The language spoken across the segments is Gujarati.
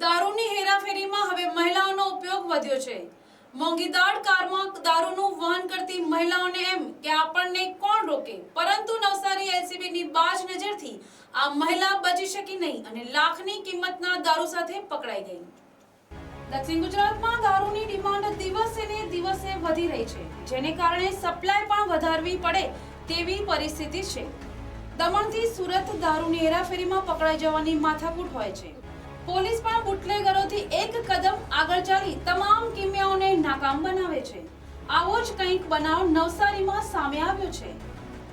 દારૂની હેરાફેરીમાં હવે મહિલાઓનો ઉપયોગ વધ્યો છે. મોંઘીદાટ કારમાં દારૂનું વહન કરતી મહિલાઓને એમ કે આપણને કોણ રોકે? પરંતુ નવસારી એલસીબીની બાજ નજરથી આ મહિલા બચી શકી નહીં અને લાખની કિંમતના દારૂ સાથે પકડાઈ ગઈ. દક્ષિણ ગુજરાતમાં દારૂની ડિમાન્ડ દિવસે ને દિવસે વધી રહી છે, જેને કારણે સપ્લાય પણ વધારવી પડે તેવી પરિસ્થિતિ છે. દમણથી સુરત દારૂની હેરાફેરીમાં પકડાઈ જવાની માથાકૂટ હોય છે. પોલીસ પણ બુટલેગરોથી એક કદમ આગળ ચાલી તમામ કિમિયાઓને નાકામ બનાવે છે. આવો જ કંઈક બનાવ નવસારીમાં સામે આવ્યો છે.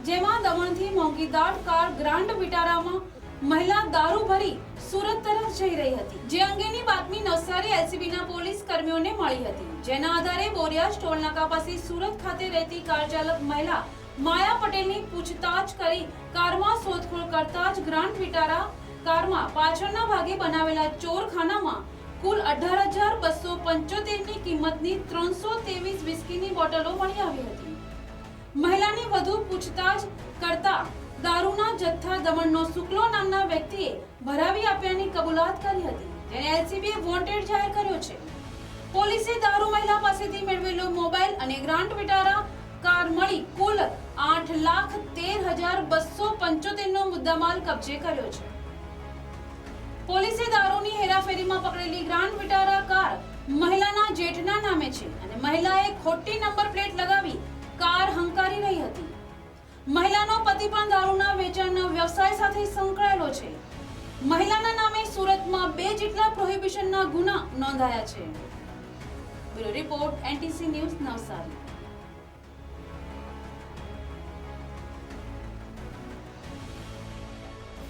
જેમાં દમણથી મોંઘીદાટ કાર ગ્રાન્ડ વિટારામાં મહિલા દારૂ ભરી સુરત તરફ જઈ રહી હતી. જે અંગેની બાતમી નવસારી એલસીબીના પોલીસ કર્મીઓને મળી હતી. જેના આધારે બોરિયા ટોલ નાકા પાસે સુરત ખાતે રહેતી કાર ચાલક મહિલા માયા પટેલની પૂછતાછ કરી કારમાં શોધખોળ કરતા જ ગ્રાન્ડ વિટારા કારમાં પાછળના ભાગે બનાવેલા ચોરખાનામાં કુલ અઢાર હજાર બસો પંચોતેરની કિંમતની ત્રણસો ત્રેવીસ વિસ્કીની બોટલો મળી આવી હતી. મહિલાની વધુ પૂછતાછ કરતા દારૂના જથ્થા દમણનો સુકલો નામના વ્યક્તિએ ભરાવી આપ્યાની કબૂલાત કરી હતી. તેને એલસીબીએ વોન્ટેડ જાહેર કર્યો છે. પોલીસે દારૂ મહિલા પાસેથી મેળવેલો મોબાઈલ અને ગ્રાન્ટ વિટારા કાર મળી કુલ આઠ લાખ તેર હજાર બસો પંચોતેરનો મુદ્દામાલ કબજે કર્યો છે. પોલીસે દારૂની હેરાફેરીમાં પકડેલી ગ્રાન્ડ વિટારા કાર મહિલાના જેઠના નામે છે અને મહિલાએ ખોટી નંબર પ્લેટ લગાવી કાર હંકારી રહી હતી. મહિલાનો પતિ પણ દારૂના વેચાણના વ્યવસાય સાથે સંકળાયેલો છે. મહિલાના નામે સુરતમાં બે જેટલા પ્રોહિબિશનના ગુના નોંધાયા છે. Bureau report, NTC news Navsari.